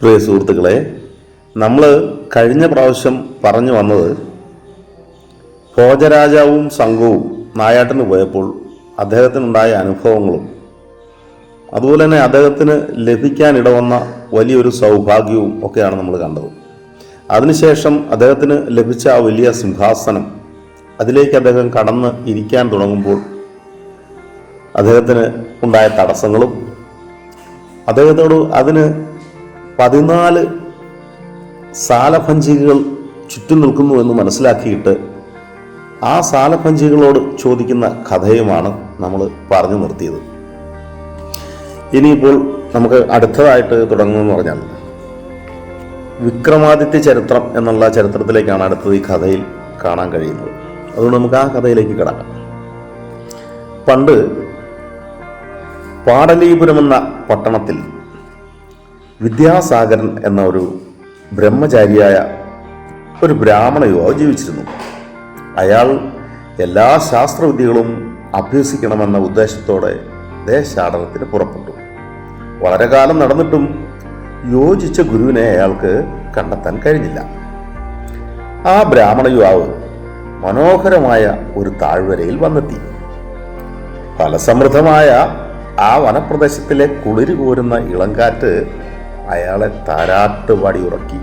പ്രിയ സുഹൃത്തുക്കളെ നമ്മൾ കഴിഞ്ഞ പ്രാവശ്യം പറഞ്ഞു വന്നത് ഭോജരാജാവും സംഘവും നായാട്ടിന് പോയപ്പോൾ അദ്ദേഹത്തിനുണ്ടായ അനുഭവങ്ങളും അതുപോലെ തന്നെ അദ്ദേഹത്തിന് ലഭിക്കാനിട വന്ന വലിയൊരു സൗഭാഗ്യവും ഒക്കെയാണ് നമ്മൾ കണ്ടത്. അതിനുശേഷം അദ്ദേഹത്തിന് ലഭിച്ച ആ വലിയ സിംഹാസനം അതിലേക്ക് അദ്ദേഹം കടന്ന് ഇരിക്കാൻ തുടങ്ങുമ്പോൾ അദ്ദേഹത്തിന് ഉണ്ടായ തടസ്സങ്ങളും അദ്ദേഹത്തോട് അതിന് പതിനാല് സാലഭഞ്ചികൾ ചുറ്റും നിൽക്കുന്നു എന്ന് മനസ്സിലാക്കിയിട്ട് ആ സാലഭഞ്ചികളോട് ചോദിക്കുന്ന കഥയുമാണ് നമ്മൾ പറഞ്ഞു നിർത്തിയത്. ഇനിയിപ്പോൾ നമുക്ക് അടുത്തതായിട്ട് തുടങ്ങുമെന്ന് പറഞ്ഞാൽ വിക്രമാദിത്യ ചരിത്രം എന്നുള്ള ചരിത്രത്തിലേക്കാണ് അടുത്തത് ഈ കഥയിൽ കാണാൻ കഴിയുന്നത്. അതുകൊണ്ട് നമുക്ക് ആ കഥയിലേക്ക് കിടക്കാം. പണ്ട് പാടലീപുരം എന്ന പട്ടണത്തിൽ വിദ്യാസാഗരൻ എന്ന ഒരു ബ്രഹ്മചാരിയായ ഒരു ബ്രാഹ്മണ യുവാവ് ജീവിച്ചിരുന്നു. അയാൾ എല്ലാ ശാസ്ത്രവിദ്യകളും അഭ്യസിക്കണമെന്ന ഉദ്ദേശത്തോടെ ദേശാടനത്തിന് പുറപ്പെട്ടു. വളരെ കാലം നടന്നിട്ടും യോജിച്ച ഗുരുവിനെ അയാൾക്ക് കണ്ടെത്താൻ കഴിഞ്ഞില്ല. ആ ബ്രാഹ്മണ യുവാവ് മനോഹരമായ ഒരു താഴ്വരയിൽ വന്നെത്തി. ഫലസമൃദ്ധമായ ആ വനപ്രദേശത്തിലെ കുളിര് കോരുന്ന ഇളങ്കാറ്റ് അയാളെ താരാട്ട് പാടി ഉറക്കി.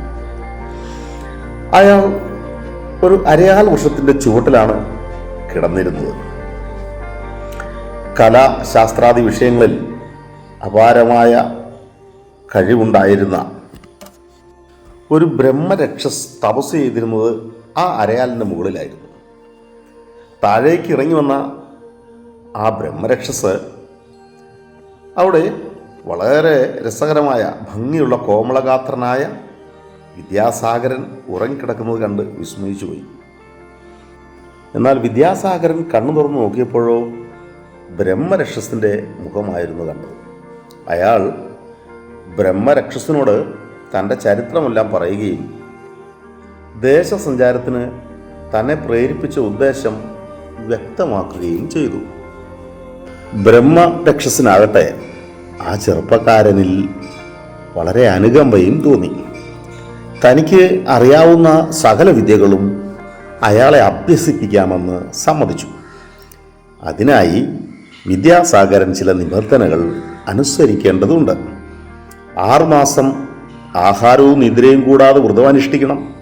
അയാൾ ഒരു അരയാൽ വർഷത്തിന്റെ ചുവട്ടിലാണ് കിടന്നിരുന്നത്. കലാ ശാസ്ത്രാദി വിഷയങ്ങളിൽ അപാരമായ കഴിവുണ്ടായിരുന്ന ഒരു ബ്രഹ്മരക്ഷസ് തപസ് ചെയ്തിരുന്നത് ആ അരയാലിന്റെ മുകളിലായിരുന്നു. താഴേക്ക് ഇറങ്ങി വന്ന ആ ബ്രഹ്മരക്ഷസ് അവിടെ വളരെ രസകരമായ ഭംഗിയുള്ള കോമളഗാത്രനായ വിദ്യാസാഗരൻ ഉറങ്ങിക്കിടക്കുന്നത് കണ്ട് വിസ്മയിച്ചു പോയി. എന്നാൽ വിദ്യാസാഗരൻ കണ്ണു തുറന്നു നോക്കിയപ്പോഴോ ബ്രഹ്മരക്ഷസിന്റെ മുഖമായിരുന്നു കണ്ടത്. അയാൾ ബ്രഹ്മരക്ഷസിനോട് തന്റെ ചരിത്രമെല്ലാം പറയുകയും ദേശസഞ്ചാരത്തിന് തന്നെ പ്രേരിപ്പിച്ച ഉദ്ദേശം വ്യക്തമാക്കുകയും ചെയ്തു. ബ്രഹ്മരക്ഷസിനാകട്ടെ ആ ചെറുപ്പക്കാരനിൽ വളരെ അനുകമ്പയും തോന്നി. തനിക്ക് അറിയാവുന്ന സകല വിദ്യകളും അയാളെ അഭ്യസിപ്പിക്കാമെന്ന് സമ്മതിച്ചു. അതിനായി വിദ്യാസാഗരൻ ചില നിബന്ധനകൾ അനുസരിക്കേണ്ടതുണ്ട്. ആറുമാസം ആഹാരവും നിദ്രയും കൂടാതെ വ്രതം അനുഷ്ഠിക്കണം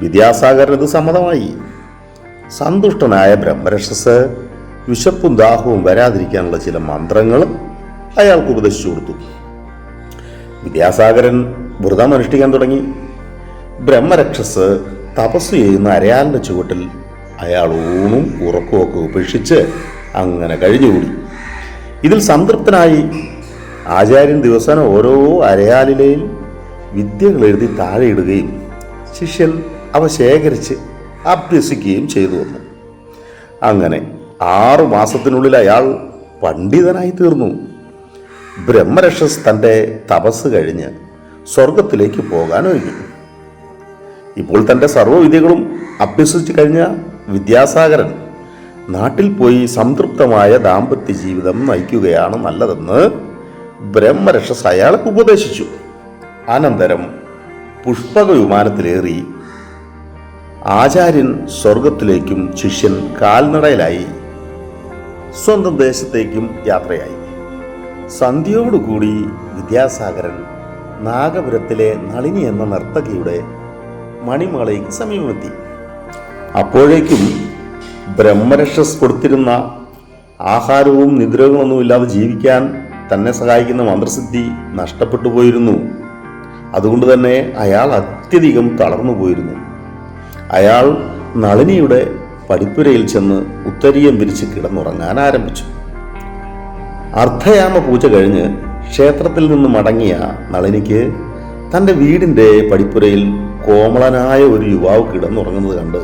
വിദ്യാസാഗരൻ ഇത് സമ്മതമായി. സന്തുഷ്ടനായ ബ്രഹ്മരക്ഷസ് വിശപ്പും ദാഹവും വരാതിരിക്കാനുള്ള ചില മന്ത്രങ്ങളും അയാൾക്ക് ഉപദേശിച്ചു കൊടുത്തു. വിദ്യാസാഗരൻ വ്രതം അനുഷ്ഠിക്കാൻ തുടങ്ങി. ബ്രഹ്മരക്ഷസ് തപസ് ചെയ്യുന്ന അരയാലിന്റെ ചുവട്ടിൽ അയാൾ ഊണും ഉറക്കമൊക്കെ ഉപേക്ഷിച്ച് അങ്ങനെ കഴിഞ്ഞുകൂടി. ഇതിൽ സംതൃപ്തനായി ആചാര്യൻ ദിവസേന ഓരോ അരയാലിലെയും വിദ്യകൾ എഴുതി താഴെയിടുകയും ശിഷ്യൻ അവ ശേഖരിച്ച് അഭ്യസിക്കുകയും ചെയ്തു വന്നു. അങ്ങനെ ആറു മാസത്തിനുള്ളിൽ അയാൾ പണ്ഡിതനായി തീർന്നു. ബ്രഹ്മരക്ഷസ് തന്റെ തപസ് കഴിഞ്ഞ് സ്വർഗത്തിലേക്ക് പോകാൻ ഒരുങ്ങി ഇപ്പോൾ തന്റെ സർവവിദ്യകളും അഭ്യസിച്ചു കഴിഞ്ഞ വിദ്യാസാഗരൻ നാട്ടിൽ പോയി സംതൃപ്തമായ ദാമ്പത്യ ജീവിതം നയിക്കുകയാണ് നല്ലതെന്ന് ബ്രഹ്മരക്ഷസ് അയാൾക്ക് ഉപദേശിച്ചു. അനന്തരം പുഷ്പക വിമാനത്തിലേറി ആചാര്യൻ സ്വർഗത്തിലേക്കും ശിഷ്യൻ കാൽനടയിലായി സ്വന്തം ദേശത്തേക്കും യാത്രയായി. സന്ധ്യയോടുകൂടി വിദ്യാസാഗരൻ നാഗപുരത്തിലെ നളിനി എന്ന നർത്തകിയുടെ മണിമാളയ്ക്ക് സമീപമെത്തി. അപ്പോഴേക്കും ബ്രഹ്മരക്ഷസ് കൊടുത്തിരുന്ന ആഹാരവും നിദ്രകളൊന്നുമില്ലാതെ ജീവിക്കാൻ തന്നെ സഹായിക്കുന്ന മന്ത്രസിദ്ധി നഷ്ടപ്പെട്ടു പോയിരുന്നു. അതുകൊണ്ട് തന്നെ അയാൾ അത്യധികം തളർന്നു പോയിരുന്നു. അയാൾ നളിനിയുടെ പടിപ്പുരയിൽ ചെന്ന് ഉത്തരീയം വിരിച്ച് കിടന്നുറങ്ങാൻ ആരംഭിച്ചു. അർദ്ധയാമ പൂജ കഴിഞ്ഞ് ക്ഷേത്രത്തിൽ നിന്ന് മടങ്ങിയ നളിനിക്ക് തന്റെ വീടിന്റെ പടിപ്പുരയിൽ കോമളനായ ഒരു യുവാവ് കിടന്നുറങ്ങുന്നത് കണ്ട്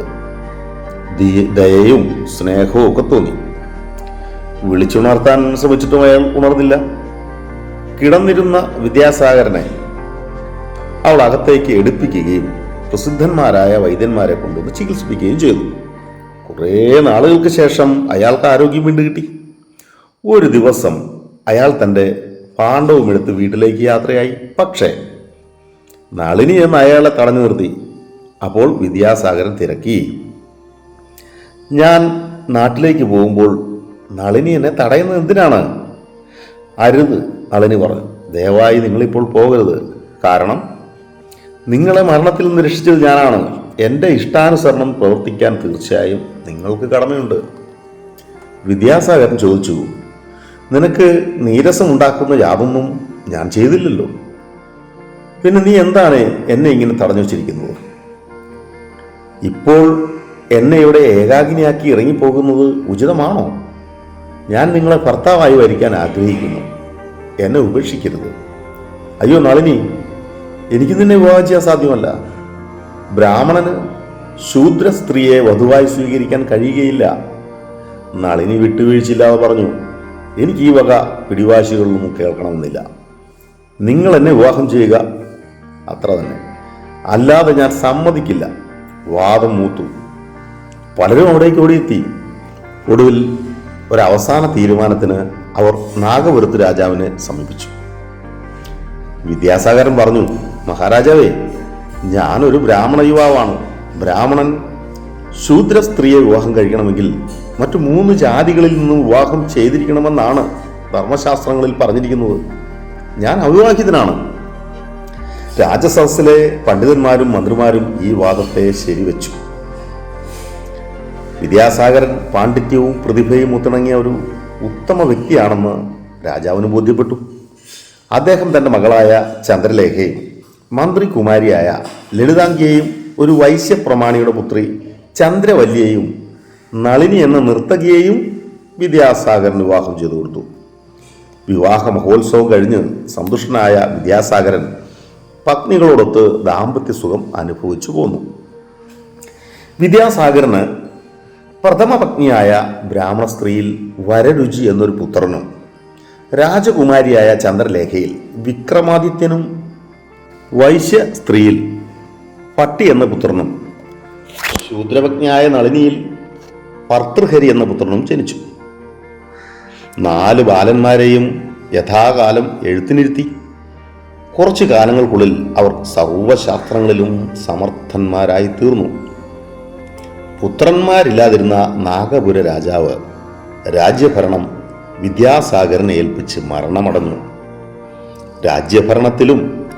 ദയയും സ്നേഹവും ഒക്കെ തോന്നി. വിളിച്ചുണർത്താൻ ശ്രമിച്ചിട്ടും അയാൾ ഉണർന്നില്ല. കിടന്നിരുന്ന വിദ്യാസാഗരനെ അവൾ അകത്തേക്ക് എടുപ്പിക്കുകയും പ്രസിദ്ധന്മാരായ വൈദ്യന്മാരെ കൊണ്ടുവന്ന് ചികിത്സിപ്പിക്കുകയും ചെയ്തു. കുറേ നാളുകൾക്ക് ശേഷം അയാൾക്ക് ആരോഗ്യം വീണ്ടും കിട്ടി ഒരു ദിവസം അയാൾ തന്റെ പാണ്ഡവും എടുത്ത് വീട്ടിലേക്ക് യാത്രയായി. പക്ഷേ നളിനി എന്ന് അയാളെ തടഞ്ഞു നിർത്തി. അപ്പോൾ വിദ്യാസാഗരൻ തിരക്കി. ഞാൻ നാട്ടിലേക്ക് പോകുമ്പോൾ നളിനി എന്നെ തടയുന്നത് എന്തിനാണ്? അരുത് നളിനി പറഞ്ഞു. ദയവായി നിങ്ങളിപ്പോൾ പോകരുത്. കാരണം നിങ്ങളെ മരണത്തിൽ നിന്ന് രക്ഷിച്ചത് ഞാനാണ്. എന്റെ ഇഷ്ടാനുസരണം പ്രവർത്തിക്കാൻ തീർച്ചയായും നിങ്ങൾക്ക് കടമയുണ്ട്. വിദ്യാസാഗരൻ ചോദിച്ചു. നിനക്ക് നീരസമുണ്ടാക്കുന്ന യാതൊന്നും ഞാൻ ചെയ്തില്ലല്ലോ. പിന്നെ നീ എന്താണ് എന്നെ ഇങ്ങനെ തടഞ്ഞു വച്ചിരിക്കുന്നത്? ഇപ്പോൾ എന്നെ ഇവിടെ ഏകാഗിനിയാക്കി ഇറങ്ങിപ്പോകുന്നത് ഉചിതമാണോ? ഞാൻ നിങ്ങളെ ഭർത്താവായി വരിക്കാൻ ആഗ്രഹിക്കുന്നു. എന്നെ ഉപേക്ഷിക്കരുത്. അയ്യോ നളിനി എനിക്ക് നിന്നെ വിവാഹം ചെയ്യാൻ സാധ്യമല്ല. ബ്രാഹ്മണന് ശൂദ്ര സ്ത്രീയെ വധുവായി സ്വീകരിക്കാൻ കഴിയുകയില്ല. നളിനി വിട്ടുവീഴ്ചയില്ലാതെ പറഞ്ഞു എനിക്ക് ഈ വക പിടിവാശികളൊന്നും കേൾക്കണമെന്നില്ല. നിങ്ങൾ എന്നെ വിവാഹം ചെയ്യുക അത്ര തന്നെ. അല്ലാതെ ഞാൻ സമ്മതിക്കില്ല. വാദം മൂത്തു. പലരും അവിടേക്ക് ഓടിയെത്തി. ഒടുവിൽ ഒരവസാന തീരുമാനത്തിന് അവർ നാഗപുരത്ത് രാജാവിനെ സമീപിച്ചു. വിദ്യാസാഗരൻ പറഞ്ഞു മഹാരാജാവേ ഞാനൊരു ബ്രാഹ്മണ യുവാവാണ്. ബ്രാഹ്മണൻ ശൂദ്ര സ്ത്രീയെ വിവാഹം കഴിക്കണമെങ്കിൽ മറ്റു മൂന്ന് ജാതികളിൽ നിന്നും വിവാഹം ചെയ്തിരിക്കണമെന്നാണ് ധർമ്മശാസ്ത്രങ്ങളിൽ പറഞ്ഞിരിക്കുന്നത്. ഞാൻ അവിവാഹിതനാണ്. രാജസദസ്സിലെ പണ്ഡിതന്മാരും മന്ത്രിമാരും ഈ വാദത്തെ ശരിവെച്ചു. വിദ്യാസാഗരൻ പാണ്ഡിത്യവും പ്രതിഭയും ഒത്തിണങ്ങിയ ഒരു ഉത്തമ വ്യക്തിയാണെന്ന് രാജാവിന് ബോധ്യപ്പെട്ടു. അദ്ദേഹം തന്റെ മകളായ ചന്ദ്രലേഖയും മന്ത്രി കുമാരിയായ ലളിതാംഗിയെയും ഒരു വൈശ്യപ്രമാണിയുടെ പുത്രി ചന്ദ്രവല്ലിയെയും നളിനി എന്ന നർത്തകിയെയും വിദ്യാസാഗരൻ വിവാഹം ചെയ്തു കൊടുത്തു. വിവാഹ മഹോത്സവം കഴിഞ്ഞ് സന്തുഷ്ടനായ വിദ്യാസാഗരൻ പത്നികളോടൊത്ത് ദാമ്പത്യ സുഖം അനുഭവിച്ചു പോന്നു. വിദ്യാസാഗരന് പ്രഥമ പത്നിയായ ബ്രാഹ്മണ സ്ത്രീയിൽ വരരുചി എന്നൊരു പുത്രനും രാജകുമാരിയായ ചന്ദ്രലേഖയിൽ വിക്രമാദിത്യനും വൈശ്യ സ്ത്രീയിൽ പട്ടി എന്ന പുത്രനും ശൂദ്രപത്നിയായ നളിനിയിൽ ഭർത്തൃഹരി എന്ന പുത്രനും ജനിച്ചു. നാല് ബാലന്മാരെയും യഥാകാലം എഴുത്തിനിരുത്തി. കുറച്ചു കാലങ്ങൾക്കുള്ളിൽ അവർ സർവശാസ്ത്രങ്ങളിലും സമർത്ഥന്മാരായി തീർന്നു. പുത്രന്മാരില്ലാതിരുന്ന നാഗപുര രാജാവ് രാജ്യഭരണം വിദ്യാസാഗരനെ ഏൽപ്പിച്ച് മരണമടഞ്ഞു. രാജ്യഭരണത്തിലും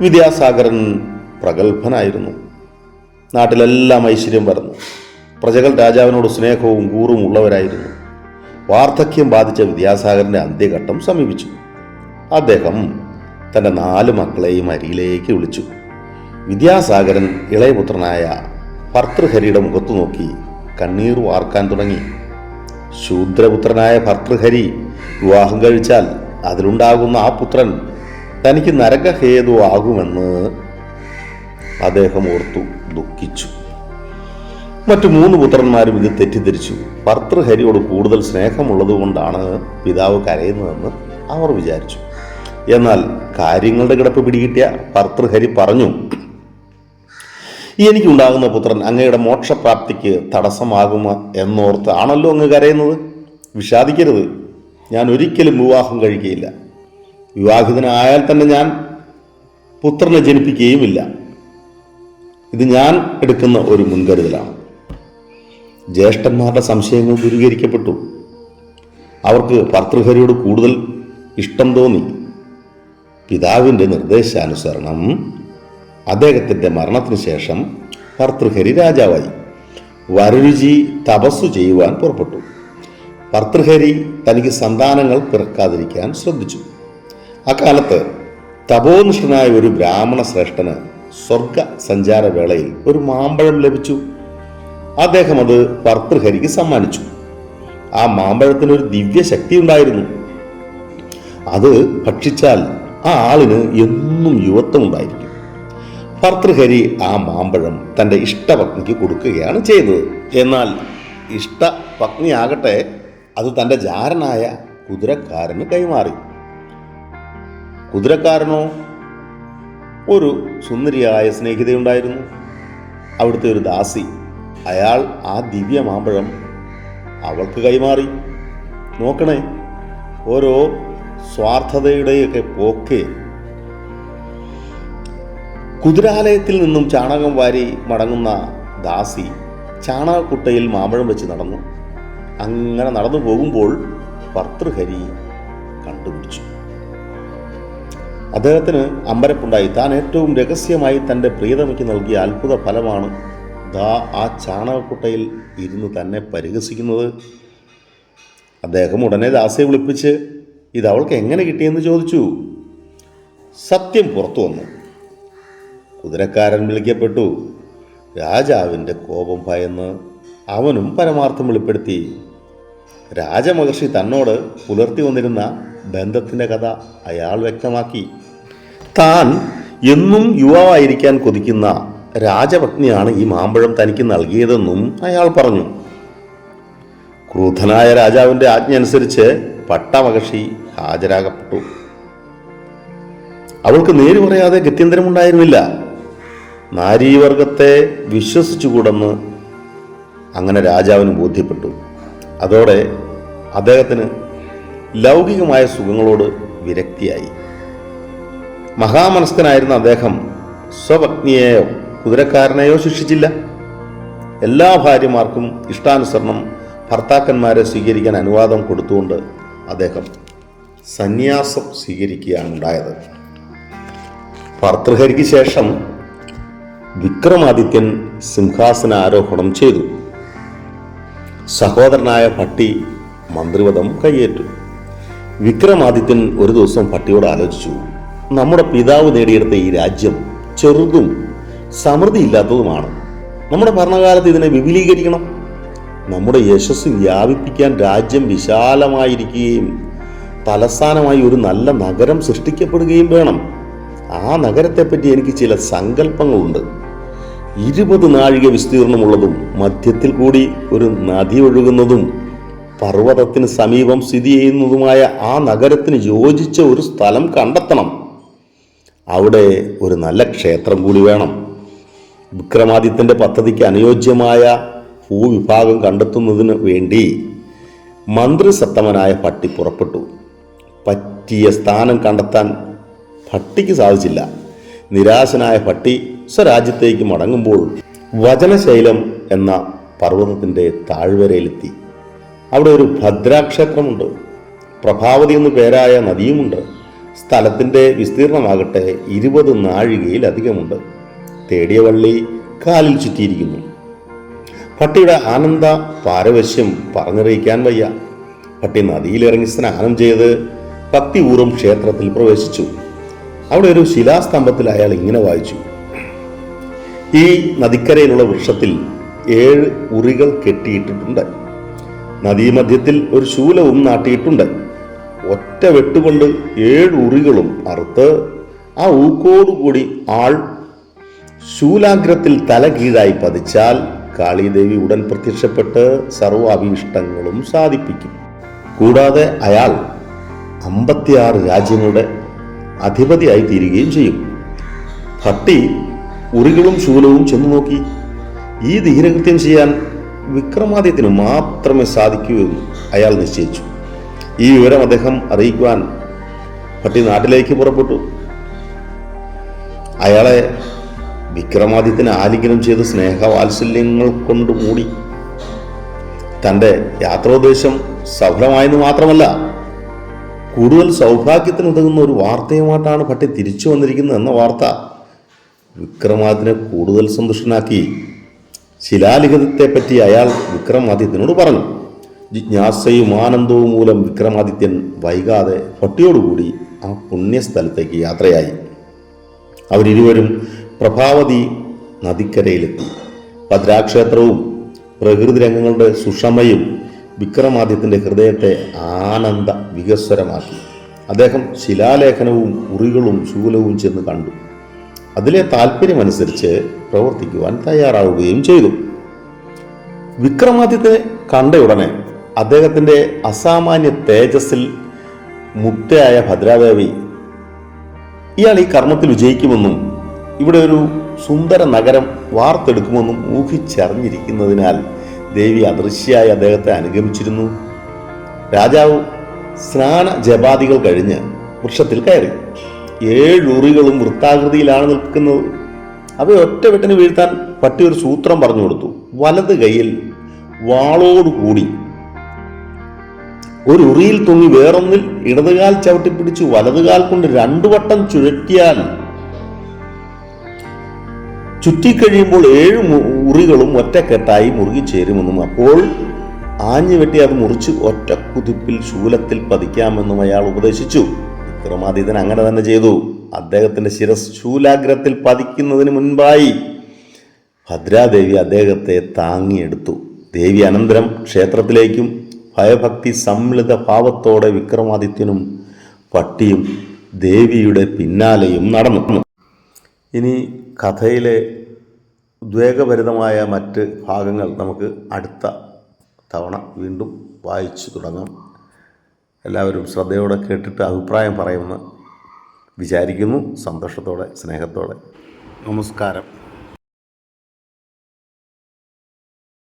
വിദ്യാസാഗരൻ പ്രഗത്ഭനായിരുന്നു. നാട്ടിലെല്ലാം ഐശ്വര്യം പരന്നു. പ്രജകൾ രാജാവിനോട് സ്നേഹവും കൂറും ഉള്ളവരായിരുന്നു. വാർദ്ധക്യം ബാധിച്ച വിദ്യാസാഗറിന്റെ അന്ത്യഘട്ടം സമീപിച്ചു. അദ്ദേഹം തന്റെ നാല് മക്കളെയും അരിയിലേക്ക് വിളിച്ചു. വിദ്യാസാഗരൻ ഇളയപുത്രനായ ഭർത്തൃഹരിയുടെ മുഖത്തു നോക്കി കണ്ണീർ വാർക്കാൻ തുടങ്ങി. ശൂദ്രപുത്രനായ ഭർത്തൃഹരി വിവാഹം കഴിച്ചാൽ അതിലുണ്ടാകുന്ന ആ പുത്രൻ തനിക്ക് നരകഹേതു ആകുമെന്ന് അദ്ദേഹം ഓർത്തു ദുഃഖിച്ചു. മറ്റു മൂന്ന് പുത്രന്മാരും ഇത് തെറ്റിദ്ധരിച്ചു. ഭർത്തൃഹരിയോട് കൂടുതൽ സ്നേഹമുള്ളതുകൊണ്ടാണ് പിതാവ് കരയുന്നതെന്ന് അവർ വിചാരിച്ചു. എന്നാൽ കാര്യങ്ങളുടെ കിടപ്പ് പിടികിട്ടിയ ഭർത്തൃഹരി പറഞ്ഞു എനിക്കുണ്ടാകുന്ന പുത്രൻ അങ്ങയുടെ മോക്ഷപ്രാപ്തിക്ക് തടസ്സമാകുമ എന്നോർത്ത് ആണല്ലോ അങ്ങ് കരയുന്നത്? വിഷാദിക്കരുത്. ഞാൻ ഒരിക്കലും വിവാഹം കഴിക്കുകയില്ല. വിവാഹിതനായാൽ തന്നെ ഞാൻ പുത്രനെ ജനിപ്പിക്കുകയുമില്ല. ഇത് ഞാൻ എടുക്കുന്ന ഒരു മുൻകരുതലാണ്. ജ്യേഷ്ഠന്മാരുടെ സംശയങ്ങൾ ദൂരീകരിക്കപ്പെട്ടു. അവർക്ക് ഭർത്തൃഹരിയോട് കൂടുതൽ ഇഷ്ടം തോന്നി. പിതാവിന്റെ നിർദ്ദേശാനുസരണം അദ്ദേഹത്തിന്റെ മരണത്തിന് ശേഷം ഭർത്തൃഹരി രാജാവായി. വരരുചി തപസ്സു ചെയ്യുവാൻ പുറപ്പെട്ടു. ഭർത്തൃഹരി തനിക്ക് സന്താനങ്ങൾ പിറക്കാതിരിക്കാൻ ശ്രദ്ധിച്ചു. അക്കാലത്ത് തപോനിഷ്ഠനായ ഒരു ബ്രാഹ്മണ ശ്രേഷ്ഠന് സ്വർഗ സഞ്ചാരവേളയിൽ ഒരു മാമ്പഴം ലഭിച്ചു. അദ്ദേഹം അത് ഭർത്തൃഹരിക്ക് സമ്മാനിച്ചു. ആ മാമ്പഴത്തിന് ഒരു ദിവ്യ ശക്തി ഉണ്ടായിരുന്നു. അത് ഭക്ഷിച്ചാൽ ആ ആളിന് എന്നും യുവത്വം ഉണ്ടായിരിക്കും ഭർത്തൃഹരി ആ മാമ്പഴം തന്റെ ഇഷ്ടപത്നിക്ക് കൊടുക്കുകയാണ് ചെയ്തത് എന്നാൽ ഇഷ്ടപത്നിയാകട്ടെ അത് തന്റെ ജാരനായ കുതിരക്കാരന് കൈമാറി. കുതിരക്കാരനോ ഒരു സുന്ദരിയായ സ്നേഹിതയുണ്ടായിരുന്നു. അവിടുത്തെ ഒരു ദാസി അയാൾ ആ ദിവ്യ മാമ്പഴം അവൾക്ക് കൈമാറി. നോക്കണേ ഓരോ സ്വാർത്ഥതയുടെയൊക്കെ പോക്കെ. കുതിരാലയത്തിൽ നിന്നും ചാണകം വാരി മടങ്ങുന്ന ദാസി ചാണകക്കുട്ടയിൽ മാമ്പഴം വെച്ച് നടന്നു. അങ്ങനെ നടന്നു പോകുമ്പോൾ ഭർത്തൃഹരി കണ്ടുപിടിച്ചു. അദ്ദേഹത്തിന് അമ്പരപ്പുണ്ടായി. താൻ ഏറ്റവും രഹസ്യമായി തന്റെ പ്രിയതമയ്ക്ക് നൽകിയ അത്ഭുത ഫലമാണ് ദാ ആ ചാണകക്കുട്ടയിൽ ഇരുന്ന് തന്നെ പരിഹസിക്കുന്നത്. അദ്ദേഹം ഉടനെ ദാസയെ വിളിപ്പിച്ച് ഇത് അവൾക്ക് എങ്ങനെ കിട്ടിയെന്ന് ചോദിച്ചു. സത്യം പുറത്തു വന്നു. കുതിരക്കാരൻ വിളിക്കപ്പെട്ടു. രാജാവിന്റെ കോപം ഭയന്ന് അവനും പരമാർത്ഥം വെളിപ്പെടുത്തി. രാജമഹർഷി തന്നോട് പുലർത്തി വന്നിരുന്ന ബന്ധത്തിന്റെ കഥ അയാൾ വ്യക്തമാക്കി. താൻ എന്നും യുവാവായിരിക്കാൻ കൊതിക്കുന്ന രാജപത്നിയാണ് ഈ മാമ്പഴം തനിക്ക് നൽകിയതെന്നും അയാൾ പറഞ്ഞു. ക്രൂധനായ രാജാവിന്റെ ആജ്ഞ അനുസരിച്ച് പട്ടമഹർഷി ഹാജരാകപ്പെട്ടു. അവൾക്ക് നേര് പറയാതെ ഗത്യന്തരമുണ്ടായിരുന്നില്ല. നാരീവർഗത്തെ വിശ്വസിച്ചുകൂടെന്ന് അങ്ങനെ രാജാവിന് ബോധ്യപ്പെട്ടു. അതോടെ അദ്ദേഹത്തിന് ലൗകികമായ സുഖങ്ങളോട് വിരക്തിയായി. മഹാമനസ്കനായിരുന്ന അദ്ദേഹം സ്വപത്നിയെയോ കുതിരക്കാരനെയോ ശിക്ഷിച്ചില്ല. എല്ലാ ഭാര്യമാർക്കും ഇഷ്ടാനുസരണം ഭർത്താക്കന്മാരെ സ്വീകരിക്കാൻ അനുവാദം കൊടുത്തുകൊണ്ട് അദ്ദേഹം സന്യാസം സ്വീകരിക്കുകയാണ് ഉണ്ടായത് ഭർത്തൃഹരിക്ക് ശേഷം വിക്രമാദിത്യൻ സിംഹാസന ആരോഹണം ചെയ്തു. സഹോദരനായ ഭട്ടി മന്ത്രിപദം കൈയേറ്റു. വിക്രമാദിത്യൻ ഒരു ദിവസം ഭട്ടിയോട് ആലോചിച്ചു നമ്മുടെ പിതാവ് നേടിയെടുത്ത ഈ രാജ്യം ചെറുതും സമൃദ്ധിയില്ലാത്തതുമാണ്. നമ്മുടെ ഭരണകാലത്ത് ഇതിനെ വിപുലീകരിക്കണം. നമ്മുടെ യശസ് വ്യാപിപ്പിക്കാൻ രാജ്യം വിശാലമായിരിക്കുകയും തലസ്ഥാനമായി ഒരു നല്ല നഗരം സൃഷ്ടിക്കപ്പെടുകയും വേണം. ആ നഗരത്തെപ്പറ്റി എനിക്ക് ചില സങ്കല്പങ്ങളുണ്ട്. ഇരുപത് നാഴിക വിസ്തീർണമുള്ളതും മധ്യത്തിൽ കൂടി ഒരു നദി ഒഴുകുന്നതും പർവതത്തിന് സമീപം സ്ഥിതി ചെയ്യുന്നതുമായ ആ നഗരത്തിന് യോജിച്ച ഒരു സ്ഥലം കണ്ടെത്തണം. അവിടെ ഒരു നല്ല ക്ഷേത്രം കൂടി വേണം. വിക്രമാദിത്യന്റെ പദ്ധതിക്ക് അനുയോജ്യമായ ഭൂവിഭാഗം കണ്ടെത്തുന്നതിന് വേണ്ടി മന്ത്രിസത്തമനായ ഭട്ടി പുറപ്പെട്ടു. പറ്റിയ സ്ഥാനം കണ്ടെത്താൻ ഭട്ടിക്ക് സാധിച്ചില്ല. നിരാശനായ ഭട്ടി സ്വരാജ്യത്തേക്ക് മടങ്ങുമ്പോൾ വചനശൈലം എന്ന പർവതത്തിന്റെ താഴ്വരയിലെത്തി. അവിടെ ഒരു ഭദ്രാക്ഷേത്രമുണ്ട്. പ്രഭാവതി എന്നു പേരായ നദിയുമുണ്ട്. സ്ഥലത്തിന്റെ വിസ്തീർണമാകട്ടെ ഇരുപത് നാഴികയിലധികമുണ്ട്. തേടിയ വള്ളി കാലിൽ ചുറ്റിയിരിക്കുന്നു. പട്ടിയുടെ ആനന്ദ പാരവശ്യം പറഞ്ഞറിയിക്കാൻ വയ്യ. പട്ടി നദിയിലിറങ്ങി സ്നാനം ചെയ്ത് ഭക്തിപൂർവം ക്ഷേത്രത്തിൽ പ്രവേശിച്ചു. അവിടെ ഒരു ശിലാസ്തംഭത്തിൽ അയാൾ ഇങ്ങനെ വായിച്ചു. ഈ നദിക്കരയിലുള്ള വൃക്ഷത്തിൽ ഏഴ് ഉറികൾ കെട്ടിയിട്ടിട്ടുണ്ട്. നദീമധ്യത്തിൽ ഒരു ശൂലവും നാട്ടിയിട്ടുണ്ട്. ഒറ്റ വെട്ടുകൊണ്ട് ഏഴ് ഉറികളും അറുത്ത് ആ ഊക്കോടുകൂടി ആൾ ശൂലാഗ്രത്തിൽ തല കീഴായി പതിച്ചാൽ കാളിദേവി ഉടൻ പ്രത്യക്ഷപ്പെട്ട് സർവ അഭീഷ്ടങ്ങളും സാധിപ്പിക്കും. കൂടാതെ അയാൾ അമ്പത്തിയാറ് രാജ്യങ്ങളുടെ അധിപതിയായി തീരുകയും ചെയ്യും. ഭട്ടി ഉറികളും ശൂലവും ചെന്നു നോക്കി. ഈ ധീരകൃത്യം ചെയ്യാൻ വിക്രമാദിത്യന് മാത്രമേ സാധിക്കൂ എന്ന് അയാൾ നിശ്ചയിച്ചു. ഈ വിവരം അദ്ദേഹം അറിയിക്കുവാൻ ഭട്ടി നാട്ടിലേക്ക് പുറപ്പെട്ടു. അയാളെ വിക്രമാദിത്യന് ആലിംഗനം ചെയ്ത് സ്നേഹവാത്സല്യങ്ങൾ കൊണ്ട് മൂടി. തന്റെ യാത്രോദ്ദേശം സഫലമായെന്ന് മാത്രമല്ല കൂടുതൽ സൗഭാഗ്യത്തിനുതകുന്ന ഒരു വാർത്തയുമായിട്ടാണ് ഭട്ടി തിരിച്ചു വന്നിരിക്കുന്നത് എന്ന വാർത്ത വിക്രമാദിത്യനെ കൂടുതൽ സന്തുഷ്ടനാക്കി. ശിലാലിഖിതത്തെപ്പറ്റി അയാൾ വിക്രമാദിത്യനോട് പറഞ്ഞു. ജിജ്ഞാസയും ആനന്ദവും മൂലം വിക്രമാദിത്യൻ വൈകാതെ ഭട്ടിയോടുകൂടി ആ പുണ്യസ്ഥലത്തേക്ക് യാത്രയായി. അവരിരുവരും പ്രഭാവതി നദിക്കരയിലെത്തി. ഭദ്രാക്ഷേത്രവും പ്രകൃതി രംഗങ്ങളുടെ സുഷമയും വിക്രമാദിത്യന്റെ ഹൃദയത്തെ ആനന്ദ വികസ്വരമാക്കി. അദ്ദേഹം ശിലാലേഖനവും ഉറികളും ശൂലവും ചെന്ന് കണ്ടു. അതിലെ താല്പര്യമനുസരിച്ച് പ്രവർത്തിക്കുവാൻ തയ്യാറാവുകയും ചെയ്തു. വിക്രമാദിത്യനെ ഉടനെ അദ്ദേഹത്തിന്റെ അസാമാന്യ തേജസ്സിൽ മുക്തയായ ഭദ്രാദേവി ഇയാൾ ഈ കർമ്മത്തിൽ വിജയിക്കുമെന്നും ഇവിടെ ഒരു സുന്ദര നഗരം വാർത്തെടുക്കുമെന്നും ഊഹിച്ചറിഞ്ഞിരിക്കുന്നതിനാൽ ദേവി അദൃശ്യായി അദ്ദേഹത്തെ അനുഗമിച്ചിരുന്നു. രാജാവ് സ്നാന ജപാദികൾ കഴിഞ്ഞ് വൃക്ഷത്തിൽ കയറി. ഏഴുറികളും വൃത്താകൃതിയിലാണ് നിൽക്കുന്നത്. അവയെ ഒറ്റ വെട്ടിന് വീഴ്ത്താൻ പറ്റിയൊരു സൂത്രം പറഞ്ഞു കൊടുത്തു. വലത് കൈയിൽ വാളോടുകൂടി ഒരു ഉറിയിൽ തൂങ്ങി വേറൊന്നിൽ ഇടതുകാൽ ചവിട്ടിപ്പിടിച്ച് വലതുകാൽ കൊണ്ട് രണ്ടു വട്ടം ചുഴറ്റിയാൽ ചുറ്റിക്കഴിയുമ്പോൾ ഏഴ് മുറികളും ഒറ്റക്കെട്ടായി മുറുകി ചേരുമെന്നും അപ്പോൾ ആഞ്ഞു വെട്ടി അത് മുറിച്ച് ഒറ്റ കുതിപ്പിൽ ശൂലത്തിൽ പതിക്കാമെന്നും അയാൾ ഉപദേശിച്ചു. വിക്രമാദിത്യൻ അങ്ങനെ തന്നെ ചെയ്തു. അദ്ദേഹത്തിന്റെ ശിരസ് ശൂലാഗ്രത്തിൽ പതിക്കുന്നതിന് മുൻപായി ഭദ്രാദേവി അദ്ദേഹത്തെ താങ്ങിയെടുത്തു. ദേവി അനന്തരം ക്ഷേത്രത്തിലേക്കും ഭയഭക്തി സമ്മിളിത ഭാവത്തോടെ വിക്രമാദിത്യനും പട്ടിയും ദേവിയുടെ പിന്നാലെയും നടന്നു. ഇനി കഥയിലെ ഉദ്വേഗഭരിതമായ മറ്റ് ഭാഗങ്ങൾ നമുക്ക് അടുത്ത തവണ വീണ്ടും വായിച്ചു തുടങ്ങാം. എല്ലാവരും ശ്രദ്ധയോടെ കേട്ടിട്ട് അഭിപ്രായം പറയുമെന്ന് വിചാരിക്കുന്നു. സന്തോഷത്തോടെ സ്നേഹത്തോടെ. നമസ്കാരം.